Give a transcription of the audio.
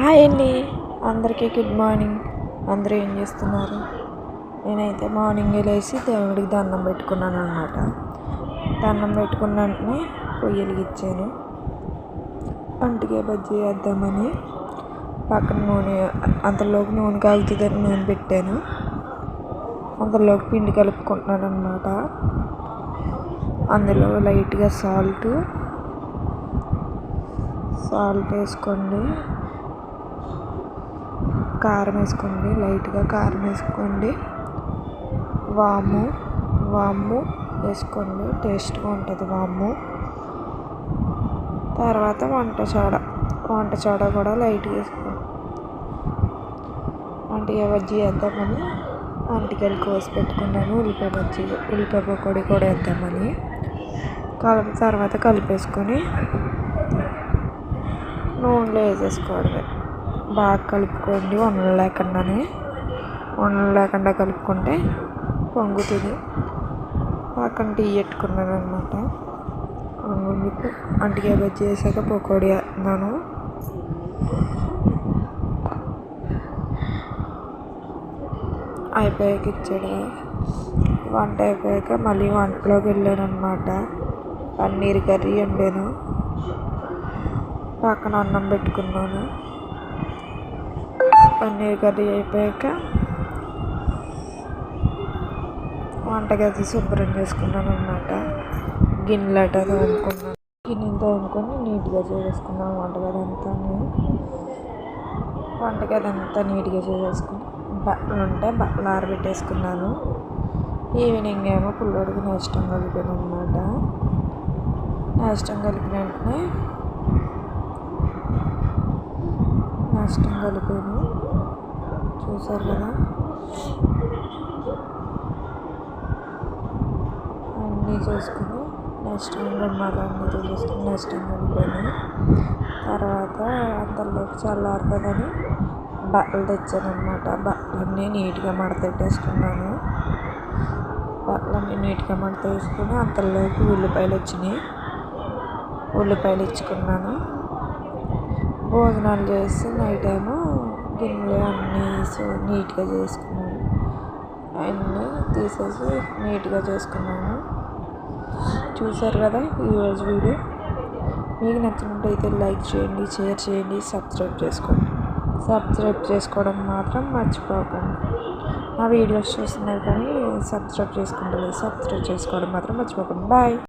Hi అండి. అందరికీ good morning అందరూ ఏం చేస్తున్నారు? నేనైతే మార్నింగ్ లేచి దేవుడికి దండం పెట్టుకున్నాను అనమాట దండం పెట్టుకున్న వెంటనే పొయ్యి వెలిగించాను అంటికే బజ్జీ వేద్దామని పక్కన నూనె అంతలోకి నూనె కాగుతుందని నూనె పెట్టాను. అంతలోకి పిండి కలుపుకుంటున్నాను అనమాట అందులో లైట్గా సాల్ట్ సాల్ట్ వేసుకోండి. కారం వేసుకోండి లైట్గా కారం వేసుకోండి. వాము వాము వేసుకోండి టేస్ట్గా ఉంటుంది వాము. తర్వాత వంట సోడా వంట సోడా కూడా లైట్గా వేసుకోండి. వంటగా బజ్జీ వేద్దామని అంటికలు కోసి పెట్టుకున్నాను ఉల్లిపాయ బజ్జీ ఉల్లిపాయ పకోడీ కూడా వేద్దామని. కలిపి తర్వాత కలిపేసుకొని నూనెలో వేసేసుకోవడమే. బాగా కలుపుకోండి. ఉండలు లేకుండానే ఉండలు లేకుండా కలుపుకుంటే పొంగుతుంది పక్కన టీ పెట్టుకున్నాను అనమాట అంటిగా బజ్జీ చేశాక పకోడీ వేస్తున్నాను అయిపోయాక ఇచ్చాడు. వంట అయిపోయాక మళ్ళీ వంటలోకి వెళ్ళాను అనమాట పన్నీర్ కర్రీ వండాను. పక్కన అన్నం పెట్టుకున్నాను. పన్నీర్ కర్రీ అయిపోయాక వంటగది శుభ్రం చేసుకున్నాను అనమాట గిన్నెలట తోముకున్నాను గిన్నెలు తోముకొని నీట్గా చేసేసుకున్నాను వంటగది అంతా వంటగది అంతా నీట్గా చేసేసుకుని బట్టలు ఉంటే బట్టలు ఆరబెట్టేసుకున్నాను. ఈవినింగ్ ఏమో పుల్లోడికి నేష్టం కలిపాను అనమాట నేష్టం కలిపిన వెంటనే నష్టం కలిపాను చూసారు కదా? అన్నీ చేసుకుని నెక్స్ట్ మళ్ళీ అన్నీ తీసేసుకుని నెక్స్ట్ కలిపాను తర్వాత అంతలోకి చల్లారుతుందని బట్టలు తెచ్చాను బట్టలన్నీ నీట్గా మడతెట్టేసుకున్నాను బట్టలన్నీ నీట్గా మడత వేసుకుని అంతలోకి ఉల్లిపాయలు వచ్చినాయి. ఉల్లిపాయలు ఇచ్చుకున్నాను. భోజనాలు చేసి నైట్ ఏమో గిన్నెలు అన్నీ నీట్గా చేసుకున్నాను. అన్నీ తీసేసి నీట్గా చేసుకున్నాను. చూసారు కదా ఈరోజు వీడియో? మీకు నచ్చినట్టయితే లైక్ చేయండి షేర్ చేయండి సబ్స్క్రైబ్ చేసుకోండి. సబ్స్క్రైబ్ చేసుకోవడం మాత్రం మర్చిపోకండి. నా వీడియోస్ చూస్తున్నారు కానీ సబ్స్క్రైబ్ చేసుకుంటలేదు. సబ్స్క్రైబ్ చేసుకోవడం మాత్రం మర్చిపోకండి. బాయ్.